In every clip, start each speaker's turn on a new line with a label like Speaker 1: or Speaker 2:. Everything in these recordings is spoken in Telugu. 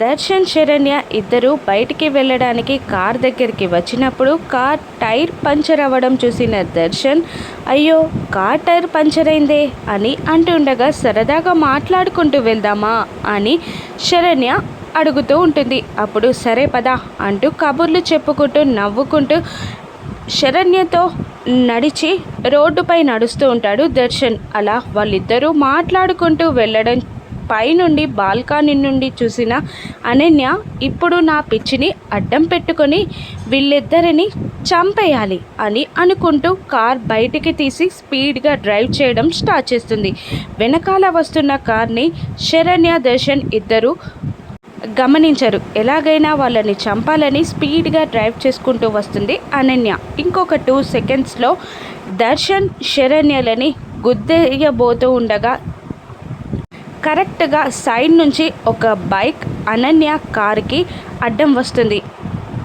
Speaker 1: దర్శన్ శరణ్య ఇద్దరు బయటికి వెళ్ళడానికి కార్ దగ్గరికి వచ్చినప్పుడు కార్ టైర్ పంచర్ అవ్వడం చూసిన దర్శన్ అయ్యో కార్ టైర్ పంచర్ అయిందే అని అంటుండగా సరదాగా మాట్లాడుకుంటూ వెళ్దామా అని శరణ్య అడుగుతూ ఉంటుంది. అప్పుడు సరే పదా అంటూ కబుర్లు చెప్పుకుంటూ నవ్వుకుంటూ శరణ్యతో నడిచి రోడ్డుపై నడుస్తూ ఉంటాడు దర్శన్. అలా వాళ్ళిద్దరూ మాట్లాడుకుంటూ వెళ్ళడం పైనుండి బాల్కనీ నుండి చూసిన అనన్య ఇప్పుడు నా పిచ్చిని అడ్డం పెట్టుకొని వీళ్ళిద్దరిని చంపేయాలి అని అనుకుంటూ కార్ బయటికి తీసి స్పీడ్గా డ్రైవ్ చేయడం స్టార్ట్ చేస్తుంది. వెనకాల వస్తున్న కార్ని శరణ్య దర్శన్ ఇద్దరు గమనించరు. ఎలాగైనా వాళ్ళని చంపాలని స్పీడ్గా డ్రైవ్ చేసుకుంటూ వస్తుంది అనన్య. ఇంకొక టూ సెకండ్స్లో దర్శన్ శరణ్యలని గుద్దేయబోతూ ఉండగా కరెక్ట్గా సైడ్ నుంచి ఒక బైక్ అనన్య కార్కి అడ్డం వస్తుంది.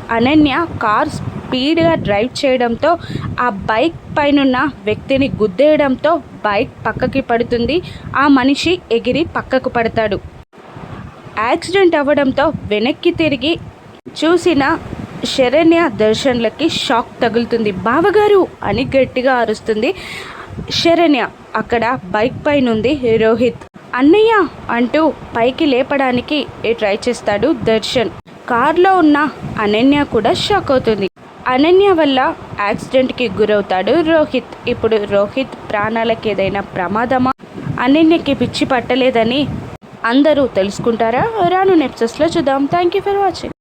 Speaker 1: అనన్య కార్ స్పీడ్గా డ్రైవ్ చేయడంతో ఆ బైక్ పైనున్న వ్యక్తిని గుద్దేయడంతో బైక్ పక్కకి పడుతుంది. ఆ మనిషి ఎగిరి పక్కకు పడతాడు. యాక్సిడెంట్ అవ్వడంతో వెనక్కి తిరిగి చూసిన శరణ్య దర్శన్లకి షాక్ తగులుతుంది. బావగారు! అని గట్టిగా అరుస్తుంది శరణ్య. అక్కడ బైక్ పైనుంది రోహిత్. అన్నయ్య అంటూ పైకి లేపడానికి ట్రై చేస్తాడు దర్శన్. కార్లో ఉన్న అనన్య కూడా షాక్ అవుతుంది. అనన్య వల్ల యాక్సిడెంట్కి గురవుతాడు రోహిత్. ఇప్పుడు రోహిత్ ప్రాణాలకు ఏదైనా ప్రమాదమా? అనన్యకి పిచ్చి పట్టలేదని అందరూ తెలుసుకుంటారా? రాను నెప్సెస్లో చూద్దాం. Thank you for watching